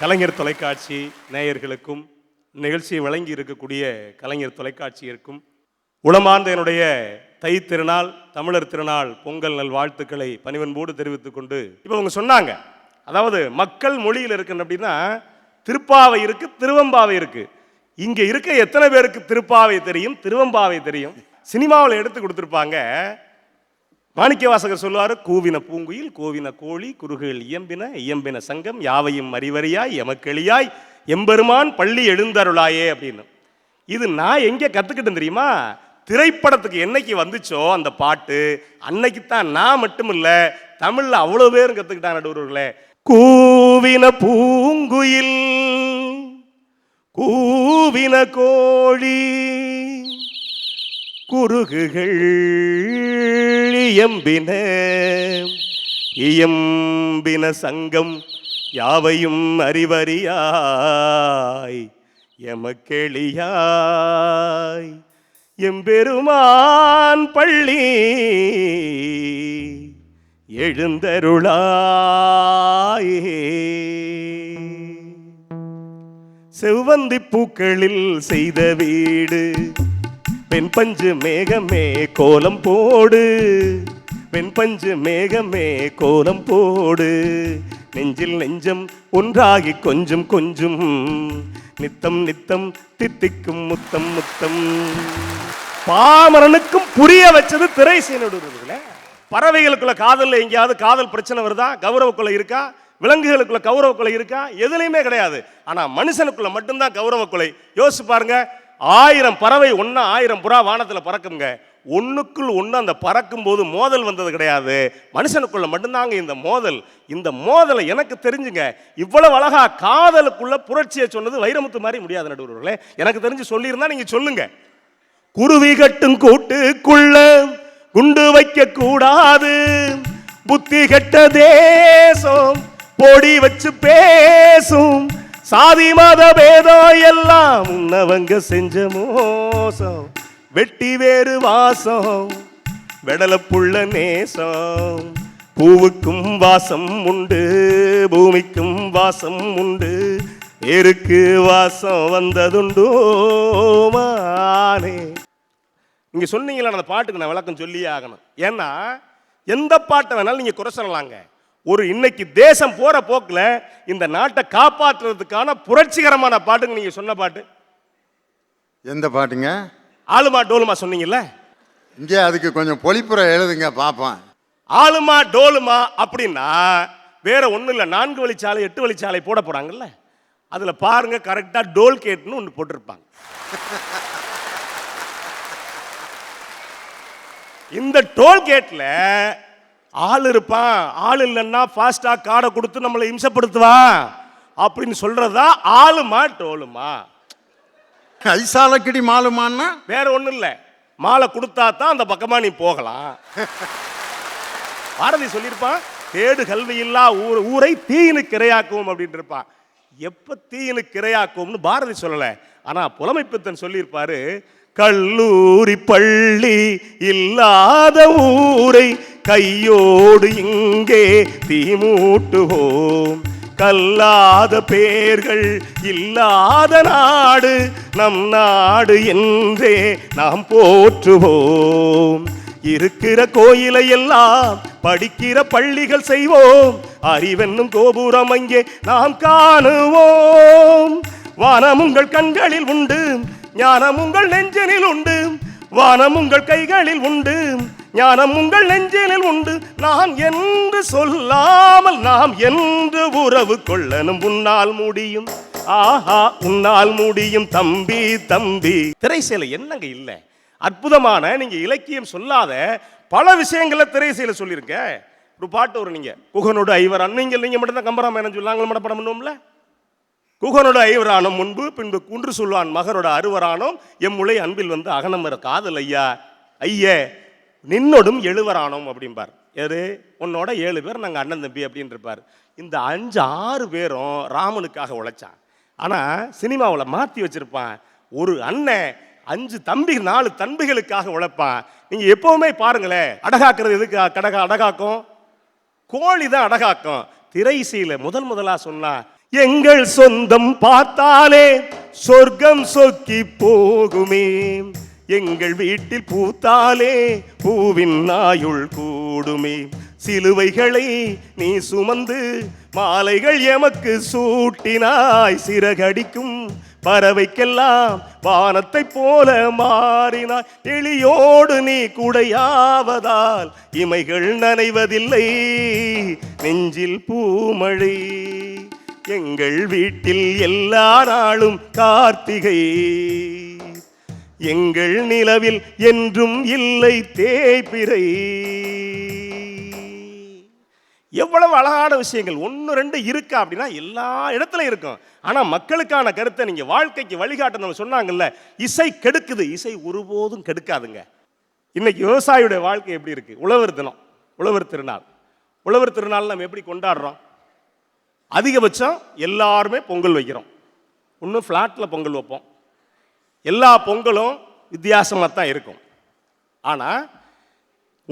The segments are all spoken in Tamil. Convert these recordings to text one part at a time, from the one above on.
கலைஞர் தொலைக்காட்சி நேயர்களுக்கும் நிகழ்ச்சியை வழங்கி இருக்கக்கூடிய கலைஞர் தொலைக்காட்சியிற்கும் உளமார்ந்த என்னுடைய தை திருநாள் தமிழர் திருநாள் பொங்கல் நல் வாழ்த்துக்களை பணிவன்போடு தெரிவித்துக் கொண்டு இப்போ அவங்க சொன்னாங்க. அதாவது மக்கள் மொழியில் இருக்குன்னு அப்படின்னா திருப்பாவை இருக்கு திருவம்பாவை இருக்கு. இங்கே இருக்க எத்தனை பேருக்கு திருப்பாவை தெரியும் திருவம்பாவை தெரியும்? சினிமாவில் எடுத்து கொடுத்துருப்பாங்க. மாணிக்கவாசகர் சொல்லுவாரு கூவின பூங்குயில் கோவின கோழி குறுகுகள் இயம்பின இயம்பின சங்கம் யாவையும் அறிவறியாய் எமக்கெளியாய் எம்பெருமான் பள்ளி எழுந்தருளாயே அப்படின்னு. இது நான் எங்கே கற்றுக்கிட்டேன் தெரியுமா? திரைப்படத்துக்கு என்னைக்கு வந்துச்சோ அந்த பாட்டு அன்னைக்கு தான் நான் மட்டும் இல்லை தமிழில் அவ்வளோ பேரும் கற்றுக்கிட்டாங்க நடுவர்களே. கூவின பூங்குயில் கூவின கோழி குறுகுகள் இயம்பின இயம்பின சங்கம் யாவையும் அறிவறியாய் எமக்கெளியாய். எம்பெருமான் பள்ளி எழுந்தருளாயே. செவ்வந்தி பூக்களில் செய்த வீடு வெண் பஞ்சு மேகமே கோலம் போடு. வெண் பஞ்சு மேகமே கோலம் போடு. நெஞ்சில் நெஞ்சம் ஒன்றாகி கொஞ்சம் கொஞ்சம். நித்தம் நித்தம் தித்திக்கும் முத்தம் முத்தம். பாமரனுக்கும் புரிய வச்சது திரை சீனடுறதுல பறவைகளுக்குள்ள காதல் எங்கேயாவது காதல் பிரச்சனை வருதா? கௌரவ கொலை இருக்கா? விலங்குகளுக்குள்ள கௌரவ கொலை இருக்கா? எதுலையுமே கிடையாது. ஆனா மனுஷனுக்குள்ள மட்டும்தான் கௌரவ கொலை யோசிச்சு பாருங்க ஆயிரம் பறவை ஒன்றா ஆயிரம் புறா வானத்தில் பறக்குங்க. ஒன்றுக்குள் ஒன்று அந்த பறக்கும் போது மோதல் வந்தது கிடையாது. மனுஷனுக்குள்ள மட்டும்தாங்க இந்த மோதல். இந்த மோதலை எனக்கு தெரிஞ்சுங்க. இவ்வளவு அழகா காதலுக்குள்ள புரட்சியை சொன்னது வைரமுத்து மாதிரி முடியாது நடுவர்களே. எனக்கு தெரிஞ்சு சொல்லியிருந்தா நீங்க சொல்லுங்க. குருவி கட்டும் கூட்டுக்குள்ள குண்டு வைக்க கூடாது. புத்தி கெட்ட தேசம் பொடி வச்சு பேசும். சாதி மத பேதம் எல்லாம் உன்னவங்க செஞ்ச மோசம். வெட்டி வேறு வாசம் வெடலப்புள்ள நேசம். பூவுக்கும் வாசம் உண்டு பூமிக்கும் வாசம் உண்டு. எருக்கு வாசம் வந்ததுண்டோ மானே. நீங்க சொன்னீங்களா அந்த பாட்டுக்கு நான் விளக்கம் சொல்லியே ஆகணும். ஏன்னா எந்த பாட்டை வேணாலும் நீங்க குறை சொல்லலாங்க. ஒரு இன்னைக்கு தேசம் போற போக்குல இந்த நாட்டை காப்பாற்றுறதுக்கான புரட்சிகரமான பாட்டுங்க நீங்க சொன்ன பாட்டு. எந்த பாட்டுங்க? ஆளுமா டோலுமா சொன்னீங்கல்ல? இங்கே அதுக்கு கொஞ்சம் பொழிப்புரை எழுதுங்க பார்ப்போம். ஆளுமா டோலுமா அப்படின்னா வேற ஒண்ணும் இல்லை நான்கு வழிச்சாலை எட்டு வழிச்சாலை போட போறாங்கல்ல? அதுல பாருங்க கரெக்டா டோல் கேட்னு ஒன்று போட்டிருப்பாங்க. இந்த டோல் கேட்ல ஆள் இருப்பான் ஆள் இல்லைன்னா ஃபாஸ்டா காடை கொடுத்து நம்மளை இம்சப்படுத்துவான் அப்படின்னு சொல்றதா ஆளுமா டோலுமா ஐசாலக்கிடி மாலுமான்னா? வேற ஒண்ணும் இல்லை. மாலை கொடுத்தா தான் அந்த பக்கமா நீ போகலாம். பாரதி சொல்லியிருப்பான் தேடு கல்வி இல்லா ஊர் ஊரை தீயினுக்கு இரையாக்குவோம் அப்படின்னு இருப்பான். எப்ப தீயினுக்கு இரையாக்குவோம்னு பாரதி சொல்லல. ஆனா புலமைப்பித்தன் சொல்லியிருப்பாரு கல்லூரி பள்ளி இல்லாத ஊரை கையோடு இங்கே தீமூட்டுவோம். கல்லாத பேர்கள் இல்லாத நாடு நம் நாடு என்றே நாம் போற்றுவோம். இருக்கிற கோயிலை எல்லாம் படிக்கிற பள்ளிகள் செய்வோம். அறிவென்னும் கோபுரம் அங்கே நாம் காணுவோம். வானம் உங்கள் கண்களில் உண்டு. ஞானம் உங்கள் நெஞ்சனில் உண்டு. வானம் உங்கள் கைகளில் உண்டு. ஞானம் உங்கள் நெஞ்சினில் உண்டு. நாம் என்று சொல்லாமல் நாம் என்று உறவு கொள்ளனும் உன்னால் முடியும். ஆஹா உன்னால் முடியும் தம்பி தம்பி. திரைசேலை என்னங்க இல்லை? அற்புதமான நீங்க இலக்கியம் சொல்லாத பல விஷயங்களை திரைசேலை சொல்லியிருக்க. ஒரு பாட்டு வரும் நீங்க. குகனோடு ஐவர் நீங்கள் நீங்க மட்டும் தான் கம்பராமாயணம் சொல்லாங்க படம் பண்ணுவோம்ல? குகனோட ஐவரானோம் முன்பு பின்பு குன்று சொல்வான் மகரோட அறுவரானோம் எம்முளை அன்பில் வந்து அகனமர காதல் ஐயா. ஐய நின்னோடும் எழுவரானோம் அப்படிம்பார். எது? உன்னோட ஏழு பேர் நாங்கள் அண்ணன் தம்பி அப்படின்னு இருப்பார் இந்த அஞ்சு ஆறு பேரும் ராமனுக்காக உழைச்சான் ஆனால் சினிமாவில் மாற்றி வச்சிருப்பான். ஒரு அண்ணன் அஞ்சு தம்பி நாலு தம்பிகளுக்காக உழைப்பான். நீங்கள் எப்போவுமே பாருங்களேன் அடகாக்குறது எதுக்கு? கடகா அடகாக்கும்? கோழி தான் அடகாக்கும். திரை முதல் முதலாக சொன்னால் எங்கள் சொந்தம் பார்த்தாலே சொர்க்கம் சொக்கி போகுமே. எங்கள் வீட்டில் பூத்தாலே பூவின் நாயுள் கூடுமே. சிலுவைகளை நீ சுமந்து மாலைகள் எமக்கு சூட்டினாய். சிறகடிக்கும் பறவைக்கெல்லாம் வானத்தை போல மாறினாய். எளியோடு நீ குடையாவதால் இமைகள் நனைவதில்லை. நெஞ்சில் பூமழை எங்கள் வீட்டில் எல்லா நாளும் கார்த்திகை. எங்கள் நிலவில் என்றும் இல்லை தேய்பிரை. எவ்வளவு அழகான விஷயங்கள். ஒன்று ரெண்டு இருக்கா அப்படின்னா எல்லா இடத்துலையும் இருக்கும். ஆனால் மக்களுக்கான கருத்தை நீங்கள் வாழ்க்கைக்கு வழிகாட்டணும் சொன்னாங்கல்ல இசை கெடுக்குது. இசை ஒருபோதும் கெடுக்காதுங்க. இன்னைக்கு விவசாயியுடைய வாழ்க்கை எப்படி இருக்குது உழவர் தினம் உழவர் திருநாள். உழவர் திருநாள் நம்ம எப்படி கொண்டாடுறோம்? அதிகபட்சம் எல்லாருமே பொங்கல் வைக்கிறோம். இன்னும் ஃப்ளாட்டில் பொங்கல் வைப்போம். எல்லா பொங்கலும் வித்தியாசமாக தான் இருக்கும். ஆனால்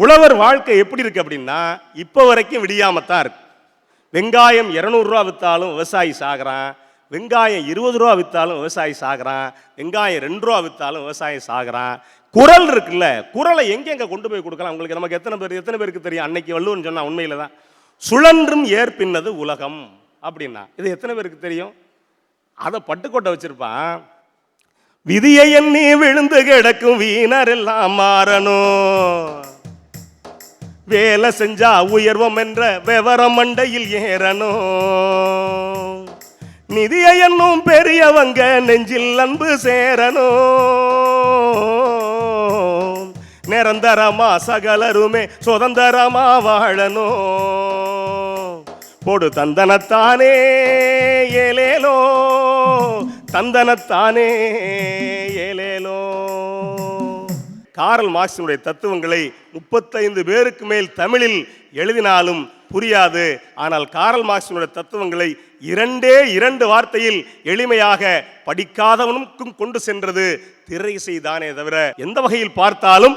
உழவர் வாழ்க்கை எப்படி இருக்குது அப்படின்னா இப்போ வரைக்கும் விடியாமல் தான் இருக்கு. வெங்காயம் இரநூறுவா விற்றாலும் விவசாயி சாகிறான். வெங்காயம் இருபது ரூபா விற்றாலும் விவசாயி சாகிறான். வெங்காயம் ரெண்டு ரூபா விற்றாலும் விவசாயி சாகிறான். குரல் இருக்குல்ல குரலை எங்கெங்கே கொண்டு போய் கொடுக்கலாம்? உங்களுக்கு நமக்கு எத்தனை பேர் எத்தனை பேருக்கு தெரியும்? அன்னைக்கு வள்ளுவன் சொன்னால் உண்மையில் தான் சுழன்றும் ஏற்பின்னது உலகம். அப்படின்னா. இது எத்தனை பேருக்கு தெரியும்? அதை பட்டுக்கோட்டை வச்சிருப்பான். விதியை எண்ணி விழுந்து கிடக்கும் வீணர் எல்லாம் மாறணும். வேலை செஞ்சா உயர்வம் என்ற விவரம் மண்டையில் ஏறணும். நிதியை என்னும் பெரியவங்க நெஞ்சில் அன்பு சேரணும். நிரந்தரமா சகலருமே சுதந்திரமா வாழணும். போடு தந்தனத்தானே ஏலேலோ. தந்தனத்தானே ஏலேலோ. காரல் மார்க்சினுடைய தத்துவங்களை முப்பத்தைந்து பேருக்கு மேல் தமிழில் எழுதினாலும் புரியாது. ஆனால் காரல் மார்க்சினுடைய தத்துவங்களை இரண்டே இரண்டு வார்த்தையில் எளிமையாக படிக்காதவனுக்கும் கொண்டு சென்றது திரை செய்தானே தவிர எந்த வகையில் பார்த்தாலும்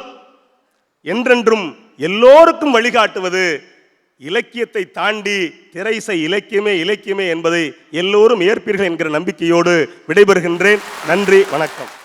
என்றென்றும் எல்லோருக்கும் வழிகாட்டுவது இலக்கியத்தை தாண்டி திரைசை இலக்கியமே இலக்கியமே என்பதை எல்லோரும் ஏற்பீர்கள் என்கிற நம்பிக்கையோடு விடைபெறுகின்றேன். நன்றி வணக்கம்.